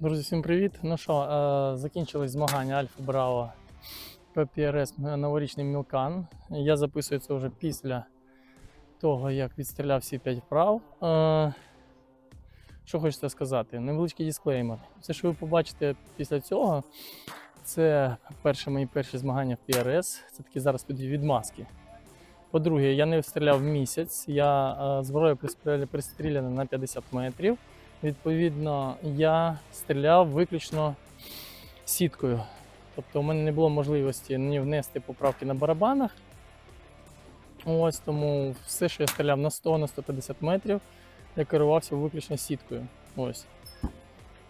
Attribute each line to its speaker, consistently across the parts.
Speaker 1: Друзі, всім привіт. Ну що, е, закінчились змагання Альфа Браво ППРС новорічний Мілкан. Я записую це вже після того, як відстріляв всі 5 вправ. Е, що хочеться сказати? Невеличкий дисклеймер. Все, що ви побачите після цього, це перші мої перші змагання в ПРС. Це такі зараз підуть відмазки. По-друге, я не стріляв місяць, я е, зброя пристріляна на 50 метрів. Відповідно, я стріляв виключно сіткою. Тобто у мене не було можливості ні внести поправки на барабанах. Ось тому все, що я стріляв на 100 на 150 метрів, я керувався виключно сіткою. Ось.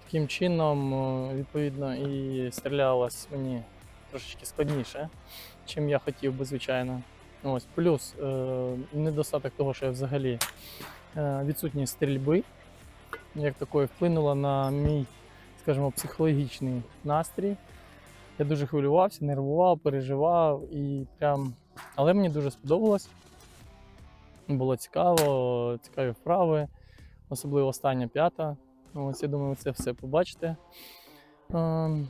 Speaker 1: Таким чином, е, відповідно, і стрілялось мені трошечки складніше, чим я хотів би, звичайно. Ось. Плюс е, недостаток того, що я взагалі е, відсутність стрільби як такої вплинуло на мій, скажімо, психологічний настрій. Я дуже хвилювався, нервував, переживав і прям. Але мені дуже сподобалось. Було цікаво, цікаві вправи, особливо остання п'ята. Ось я думаю, це все побачите. Ем,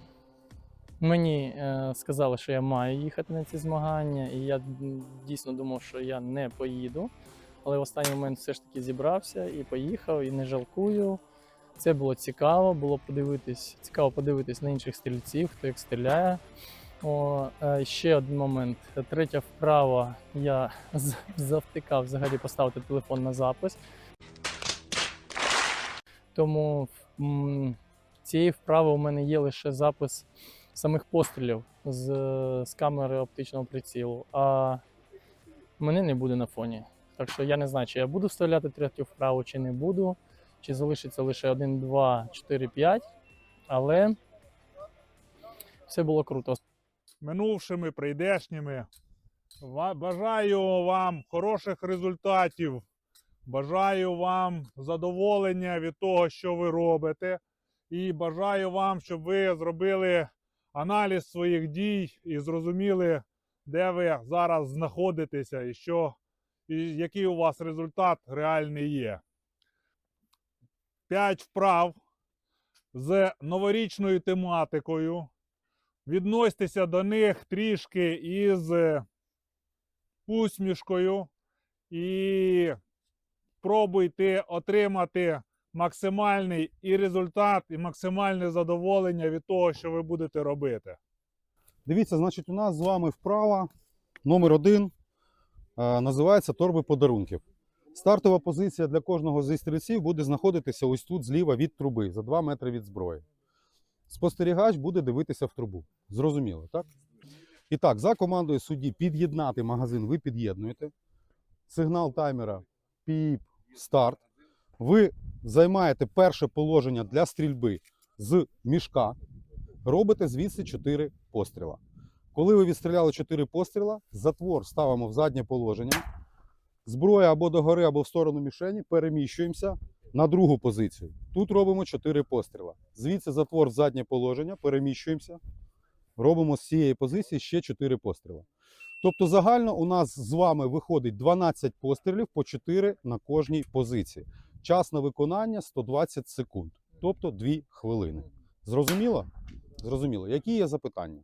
Speaker 1: Мені е, сказали, що я маю їхати на ці змагання, і я дійсно думав, що я не поїду. Але в останній момент все ж таки зібрався і поїхав, і не жалкую. Це було цікаво, було подивитись, цікаво подивитись на інших стрільців, хто як стріляє. О, е, ще один момент. Третя вправа. Я завтикав взагалі поставити телефон на запис. Тому цієї вправи у мене є лише запис самих пострілів з, з камери оптичного прицілу, а мене не буде на фоні. Так що я не знаю, чи я буду вставляти третю вправу, чи не буду, чи залишиться лише 1, 2, 4, 5. Але все було круто.
Speaker 2: минувшими, прийдешніми. Бажаю вам хороших результатів. Бажаю вам задоволення від того, що ви робите. І бажаю вам, щоб ви зробили аналіз своїх дій і зрозуміли, де ви зараз знаходитеся і що, і який у вас результат реальний є. П'ять вправ з новорічною тематикою відносьтеся до них трішки із усмішкою і пробуйте отримати максимальний і результат, і максимальне задоволення від того, що ви будете робити.
Speaker 3: Дивіться, значить, у нас з вами вправа номер один називається торби подарунків. Стартова позиція для кожного зі стрільців буде знаходитися ось тут зліва від труби, за 2 метри від зброї. Спостерігач буде дивитися в трубу. Зрозуміло, так? І так, за командою судді під'єднати магазин ви під'єднуєте. Сигнал таймера піп, старт. Ви займаєте перше положення для стрільби з мішка. Робите звідси 4 постріла. Коли ви відстріляли 4 постріла, затвор ставимо в заднє положення. Зброя або догори, або в сторону мішені, переміщуємося на другу позицію. Тут робимо 4 постріла. Звідси затвор в заднє положення, переміщуємося. Робимо з цієї позиції ще 4 постріла. Тобто загально у нас з вами виходить 12 пострілів по 4 на кожній позиції. Час на виконання 120 секунд, тобто 2 хвилини. Зрозуміло? Зрозуміло. Які є запитання?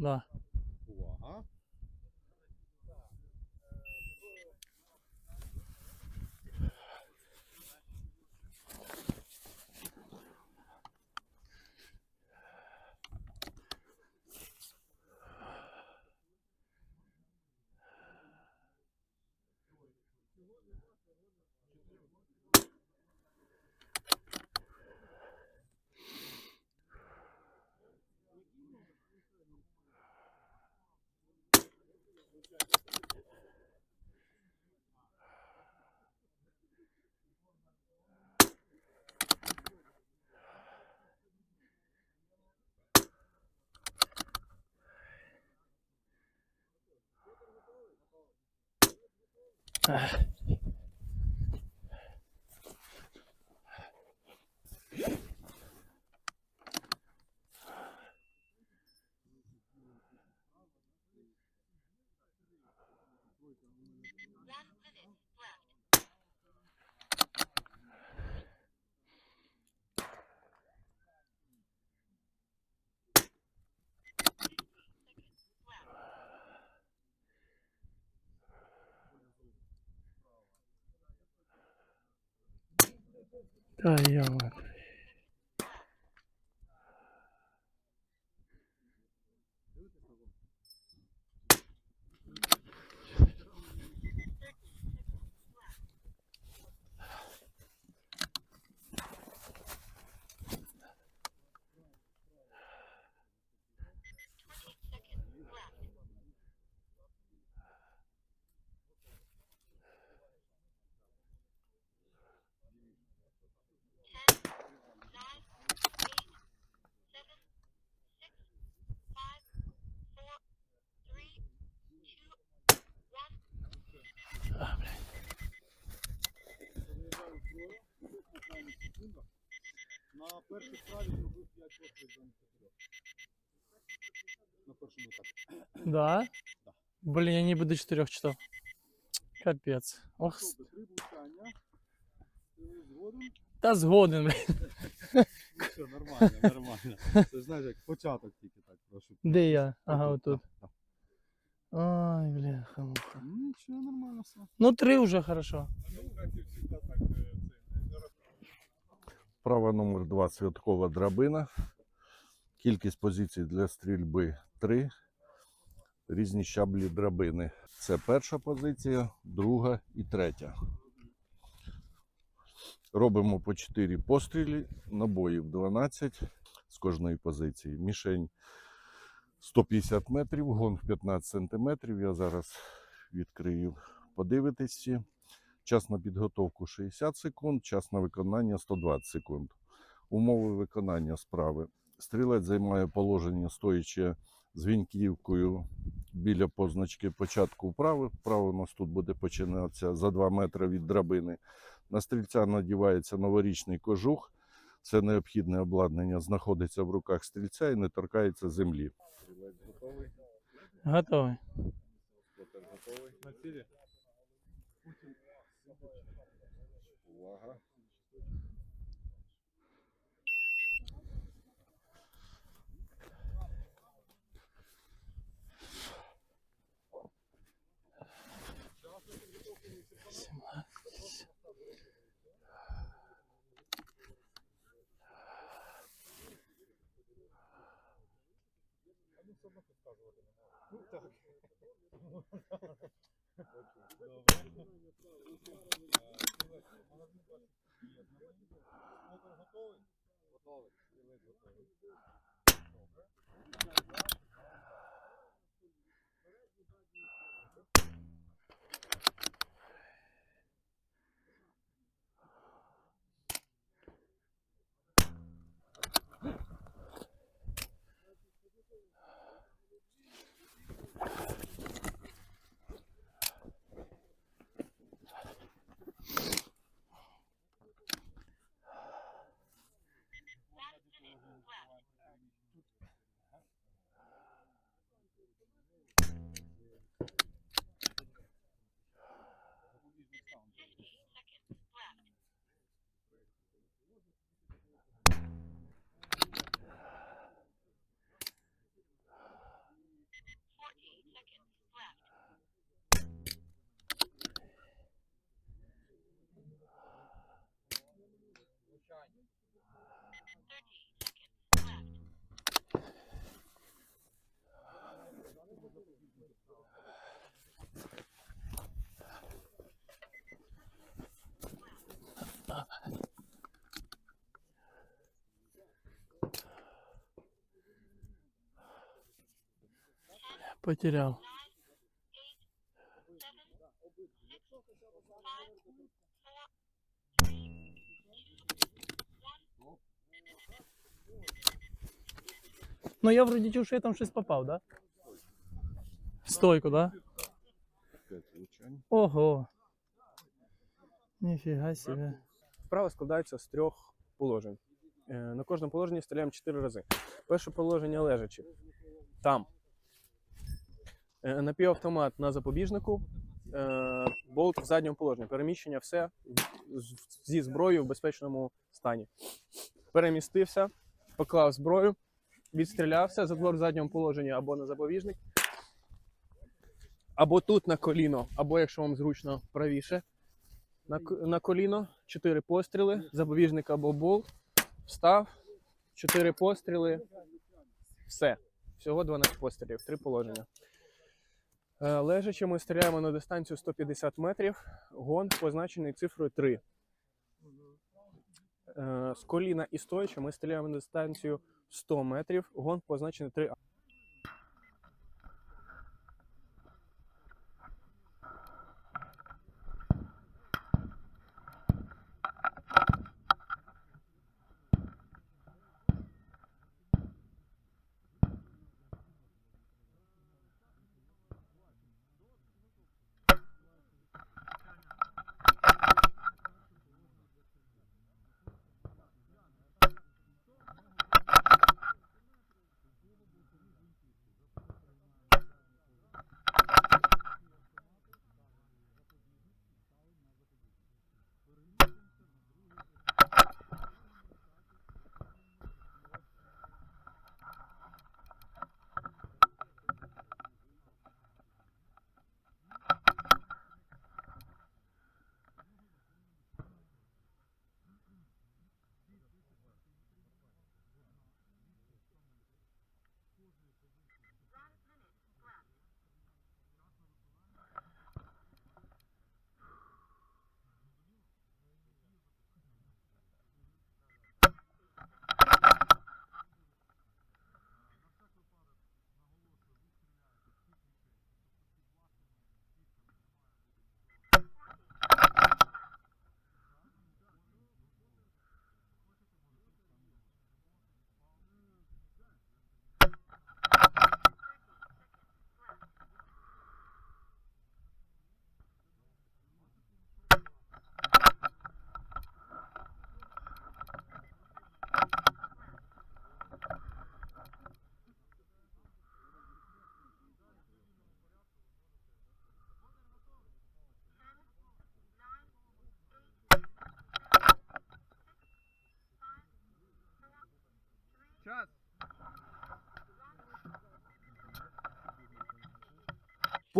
Speaker 1: Да.
Speaker 3: Увага. Uh.
Speaker 1: Та я. А,
Speaker 3: першій справі зробив 5 пострілів На першому етапі.
Speaker 1: Да? Блін, я ніби до чотирьох читав. Капець. Ох, с-
Speaker 3: Тобто три влучання. Ти згоден?
Speaker 1: та згоден, блін.
Speaker 3: Ну все, нормально, нормально. Це знаєш, як початок тільки так прошу.
Speaker 1: Де я? Ага,
Speaker 3: Отут,
Speaker 1: отут.
Speaker 3: так, так.
Speaker 1: Ой, бляха. муха.
Speaker 3: Ну, Нічого, нормально все.
Speaker 1: Ну, три вже хорошо.
Speaker 4: Права номер 2 святкова драбина. Кількість позицій для стрільби 3. Різні щаблі драбини. Це перша позиція, друга і третя. Робимо по 4 пострілі, набоїв 12 з кожної позиції. Мішень 150 метрів, гонг 15 сантиметрів. Я зараз відкрию подивитись. Час на підготовку 60 секунд, час на виконання 120 секунд. Умови виконання справи. Стрілець займає положення стоячи з гвинтівкою біля позначки початку вправи. Вправа у нас тут буде починатися за 2 метри від драбини. На стрільця надівається новорічний кожух. Це необхідне обладнання знаходиться в руках стрільця і не торкається землі. Стрілець готовий.
Speaker 1: Готовий.
Speaker 4: Готовий.
Speaker 2: На цілі.
Speaker 4: Увага.
Speaker 1: Потеряв. Ну я вроді чув, що я там щось попав, да? Стойку, да? Ого. Ніфіга себе.
Speaker 5: Вправа складається з трьох положень. Е, На кожному положенні стріляємо чотири рази. Перше положення лежачи. Там. Е, Напівавтомат на запобіжнику. е, Болт в задньому положенні. Переміщення все зі зброєю в безпечному стані. Перемістився, поклав зброю, відстрілявся, затвор в задньому положенні або на запобіжник. Або тут на коліно, або якщо вам зручно правіше. На, на коліно 4 постріли, запобіжник або бол. Встав, 4 постріли. Все. Всього 12 пострілів, 3 положення. Е, Лежачи ми стріляємо на дистанцію 150 метрів. Гон позначений цифрою 3. Е, З коліна і стоячи ми стріляємо на дистанцію 100 метрів. Гон позначений 3.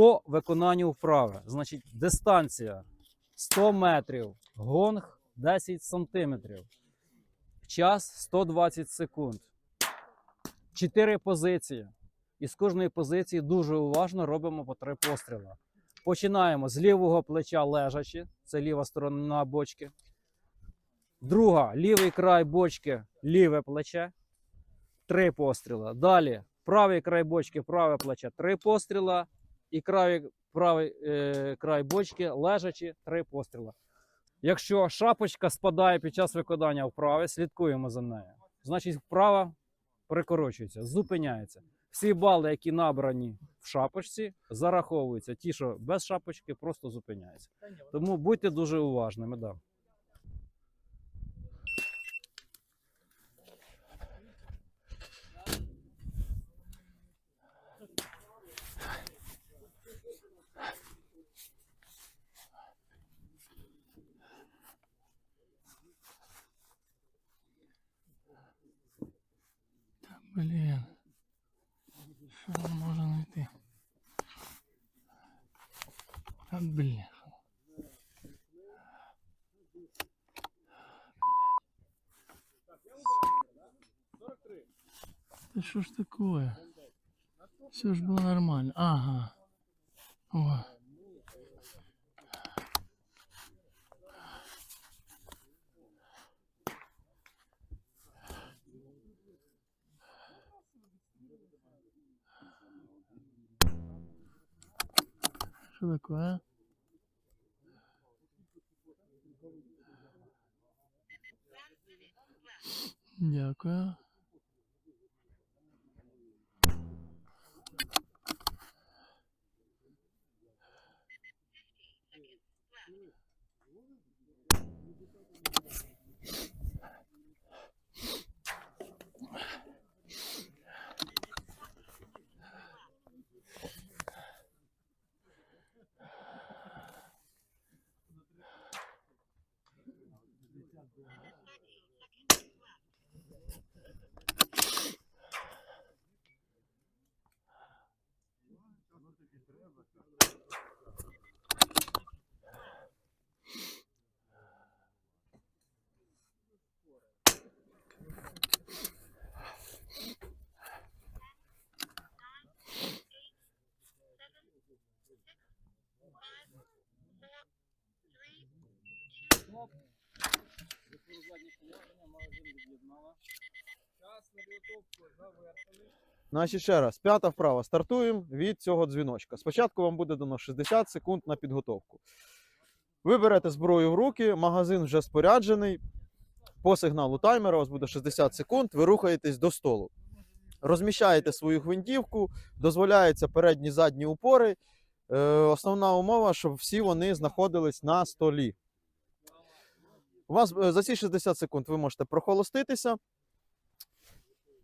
Speaker 6: По виконанню вправи. Значить, дистанція 100 метрів, гонг 10 сантиметрів, час 120 секунд. Чотири позиції. І з кожної позиції дуже уважно робимо по три постріли. Починаємо з лівого плеча лежачи, це ліва сторона бочки. Друга лівий край бочки, ліве плече. Три постріла. Далі правий край бочки, праве плече, три постріла і край, правий е, край бочки, лежачи, три постріли. Якщо шапочка спадає під час виконання вправи, слідкуємо за нею. Значить, вправа прикорочується, зупиняється. Всі бали, які набрані в шапочці, зараховуються. Ті, що без шапочки, просто зупиняються. Тому будьте дуже уважними. Да.
Speaker 1: А, блін. Да что ж такое? Все ж было нормально. Ага. О. Дякую.
Speaker 7: Значить, ще раз, п'ята вправа. Стартуємо від цього дзвіночка. Спочатку вам буде дано 60 секунд на підготовку. Ви берете зброю в руки, магазин вже споряджений. По сигналу таймера у вас буде 60 секунд, ви рухаєтесь до столу. Розміщаєте свою гвинтівку, дозволяються передні задні упори. Е, основна умова, щоб всі вони знаходились на столі. У вас е, за ці 60 секунд ви можете прохолоститися.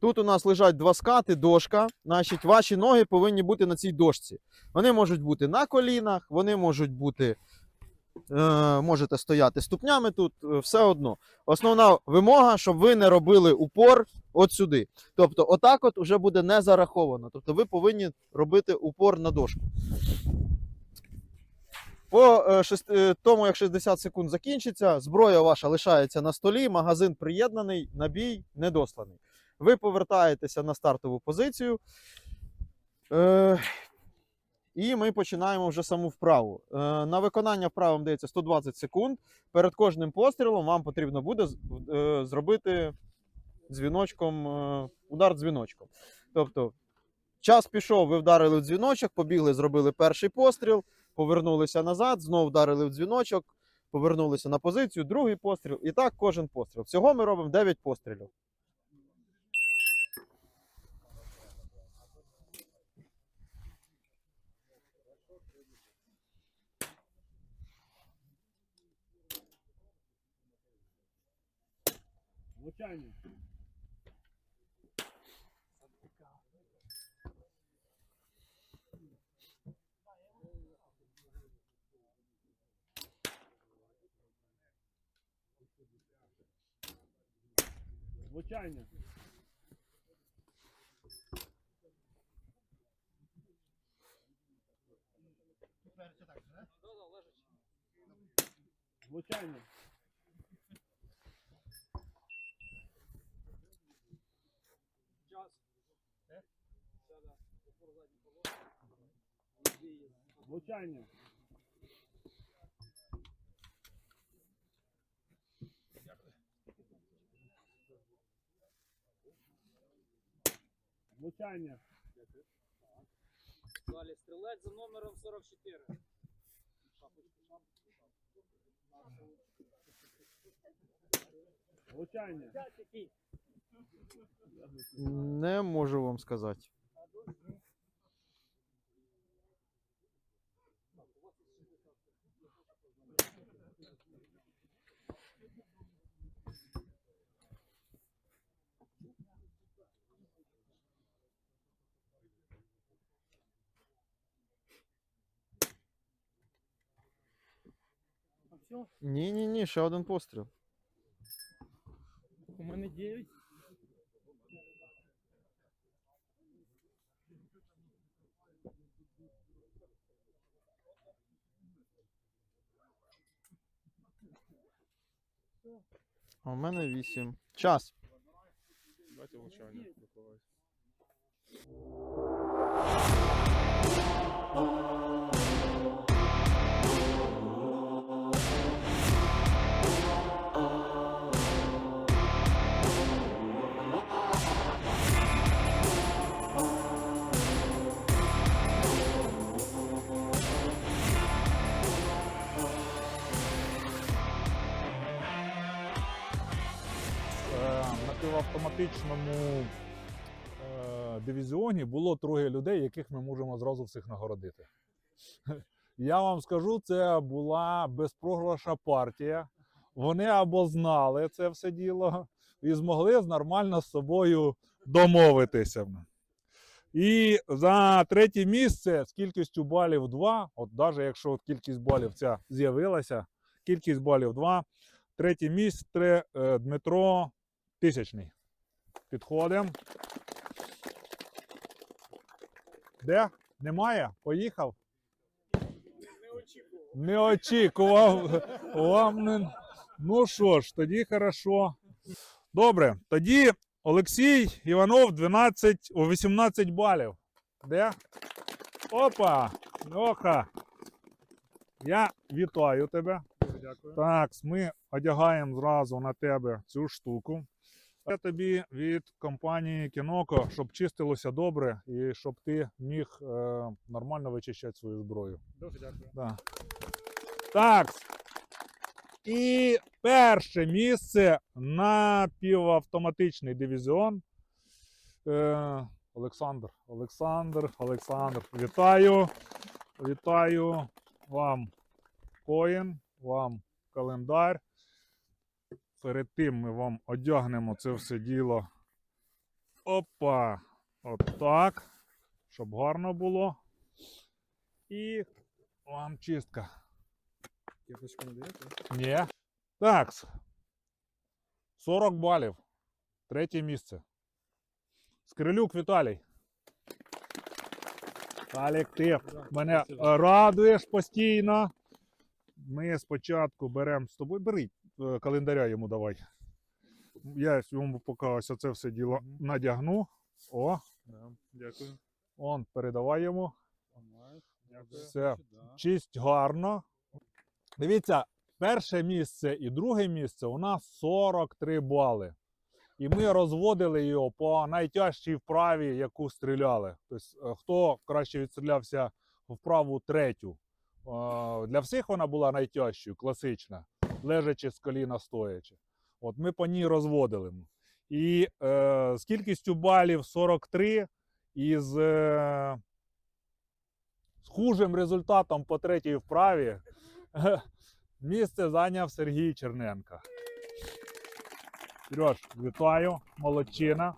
Speaker 7: Тут у нас лежать два скати, дошка. Значить, ваші ноги повинні бути на цій дошці. Вони можуть бути на колінах, вони можуть бути. Е, можете стояти ступнями тут, е, все одно. Основна вимога, щоб ви не робили упор от сюди. Тобто, отак от вже буде не зараховано. Тобто, ви повинні робити упор на дошку. По е, тому, як 60 секунд закінчиться, зброя ваша лишається на столі, магазин приєднаний, набій недосланий. Ви повертаєтеся на стартову позицію. І ми починаємо вже саму вправу. Е, на виконання вправи дається 120 секунд. Перед кожним пострілом вам потрібно буде е, зробити дзвіночком, е, удар дзвіночком. Тобто, час пішов, ви вдарили в дзвіночок, побігли, зробили перший постріл, повернулися назад, знову вдарили в дзвіночок, повернулися на позицію, другий постріл. І так кожен постріл. Всього ми робимо 9 пострілів.
Speaker 2: Влучання. Влучання. Влучання. Влучання. Влучання.
Speaker 6: Далі стрілець за номером 44.
Speaker 2: Влучання.
Speaker 7: Не можу вам сказати.
Speaker 1: А все,
Speaker 7: Ні, ні, ні, ще один постріл.
Speaker 1: у мене 9.
Speaker 7: А у мене вісім. Час.
Speaker 2: Давайте влучання. Півавтоматичному е, дивізіоні було троє людей, яких ми можемо зразу всіх нагородити. Я вам скажу, це була безпрограша партія. Вони або знали це все діло і змогли нормально з собою домовитися. І за третє місце з кількістю балів 2, от навіть якщо кількість балів ця з'явилася, кількість балів 2, третє місце е, Дмитро Тисячний. Підходимо. Де? Немає? Поїхав? Не очікував. Вам не... Ну що ж, тоді хорошо. Добре, тоді Олексій Іванов 12, о, 18 балів. Де? Опа! Оха! Я вітаю тебе. Дуже Так, ми одягаємо зразу на тебе цю штуку. Це тобі від компанії Кіноко, щоб чистилося добре і щоб ти міг е, нормально вичищати свою зброю.
Speaker 8: Дуже дякую.
Speaker 2: Да. Так. І перше місце на півавтоматичний дивізіон. Е, Олександр, Олександр, Олександр. Вітаю. Вітаю вам коїн, вам календар. Перед тим ми вам одягнемо це все діло. Опа! Отак. Щоб гарно було. І вам чистка.
Speaker 8: Кепочку не даєте?
Speaker 2: Ні. Так. 40 балів. Третє місце. Скрилюк Віталій. Віталік, ти мене радуєш постійно. Ми спочатку беремо з тобою. Бери календаря йому давай. Я йому поки ось це все діло надягну. О,
Speaker 8: Дякую.
Speaker 2: он, передавай йому.
Speaker 8: Дякую.
Speaker 2: Все. Чисть гарно. Дивіться, перше місце і друге місце у нас 43 бали. І ми розводили його по найтяжчій вправі, яку стріляли. Тобто, е, хто краще відстрілявся вправу третю. Е, Для всіх вона була найтяжчою, класична, лежачи з коліна стоячи. От ми по ній розводили. І е, з кількістю балів 43 із е, з хужим результатом по третій вправі місце зайняв Сергій Черненко. Сереж, вітаю, молодчина.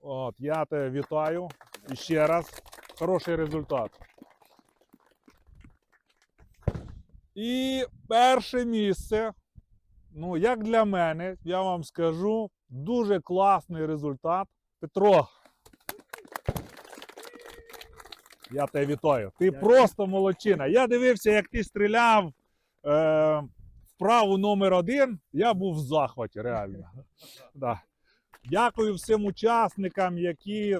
Speaker 2: От, я тебе вітаю. І ще раз. Хороший результат. І перше місце. Ну, як для мене, я вам скажу, дуже класний результат. Петро. Я тебе вітаю. Ти просто молодчина. Я дивився, як ти стріляв е, вправу номер один. Я був в захваті, реально. Да. Дякую всім учасникам, які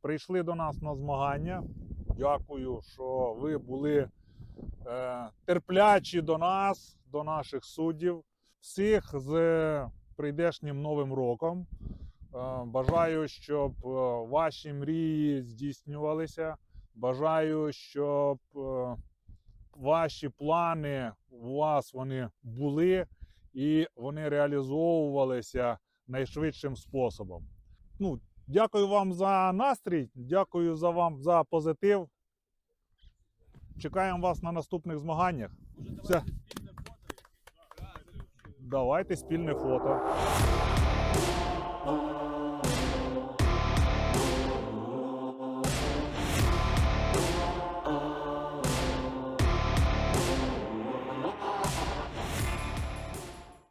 Speaker 2: прийшли до нас на змагання. Дякую, що ви були терплячі до нас, до наших суддів. Всіх з прийдешнім новим роком. Е, бажаю, щоб е, ваші мрії здійснювалися. Бажаю, щоб е, ваші плани у вас вони були і вони реалізовувалися найшвидшим способом. Ну, дякую вам за настрій, дякую за вам за позитив. Чекаємо вас на наступних змаганнях. Все. Давайте спільне фото.